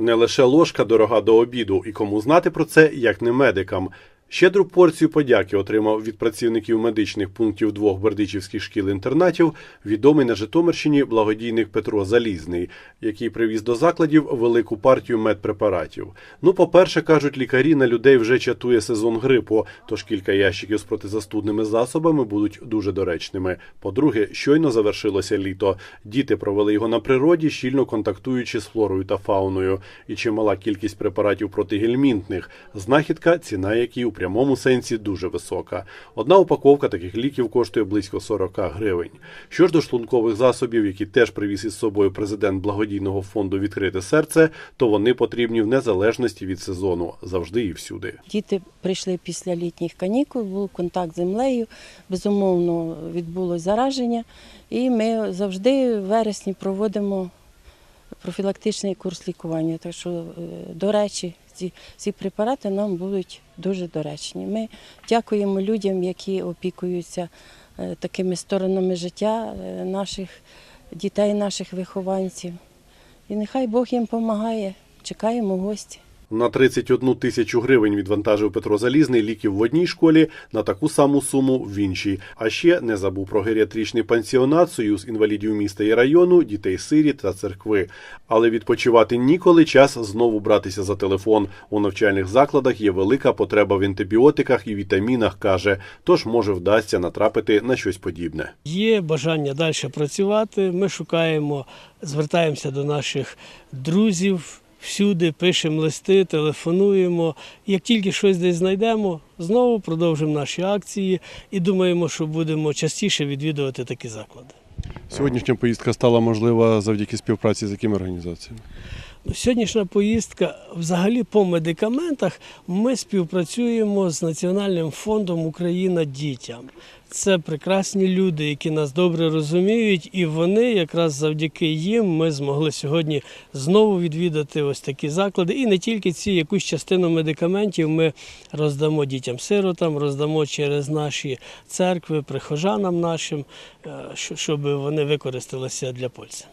Не лише ложка дорога до обіду, і кому знати про це, як не медикам. Щедру порцію подяки отримав від працівників медичних пунктів двох бердичівських шкіл-інтернатів відомий на Житомирщині благодійник Петро Залізний, який привіз до закладів велику партію медпрепаратів. Ну, по-перше, кажуть лікарі, на людей вже чатує сезон грипу, тож кілька ящиків з протизастудними засобами будуть дуже доречними. По-друге, щойно завершилося літо. Діти провели його на природі, щільно контактуючи з флорою та фауною, і чимала кількість препаратів протигельмінтних. Знахідка, ціна якій у прямому сенсі дуже висока. Одна упаковка таких ліків коштує близько 40 гривень. Що ж до шлункових засобів, які теж привіз із собою президент благодійного фонду Відкрите серце, то вони потрібні в незалежності від сезону завжди і всюди. Діти прийшли після літніх канікул, був контакт з землею, безумовно відбулось зараження. І ми завжди в вересні проводимо профілактичний курс лікування. Так що, е, до речі, ці, всі препарати нам будуть дуже доречні. Ми дякуємо людям, які опікуються е, такими сторонами життя е, наших дітей, наших вихованців. І нехай Бог їм допомагає. Чекаємо гості. На 31 тисячу гривень відвантажив Петро Залізний ліків в одній школі, на таку саму суму в іншій. А ще не забув про геріатричний пансіонат, союз інвалідів міста і району, дітей сиріт та церкви. Але відпочивати ніколи час знову братися за телефон. У навчальних закладах є велика потреба в антибіотиках і вітамінах, каже. Тож може вдасться натрапити на щось подібне. Є бажання далі працювати. Ми шукаємо, звертаємося до наших друзів. Всюди пишемо листи, телефонуємо. Як тільки щось десь знайдемо, знову продовжимо наші акції і думаємо, що будемо частіше відвідувати такі заклади. Сьогоднішня поїздка стала можлива завдяки співпраці з якими організаціями? Сьогоднішня поїздка взагалі по медикаментах ми співпрацюємо з Національним фондом Україна дітям. Це прекрасні люди, які нас добре розуміють, і вони якраз завдяки їм ми змогли сьогодні знову відвідати ось такі заклади. І не тільки ці якусь частину медикаментів ми роздамо дітям-сиротам, роздамо через наші церкви, прихожанам нашим, е, щоб вони використалися для пользи.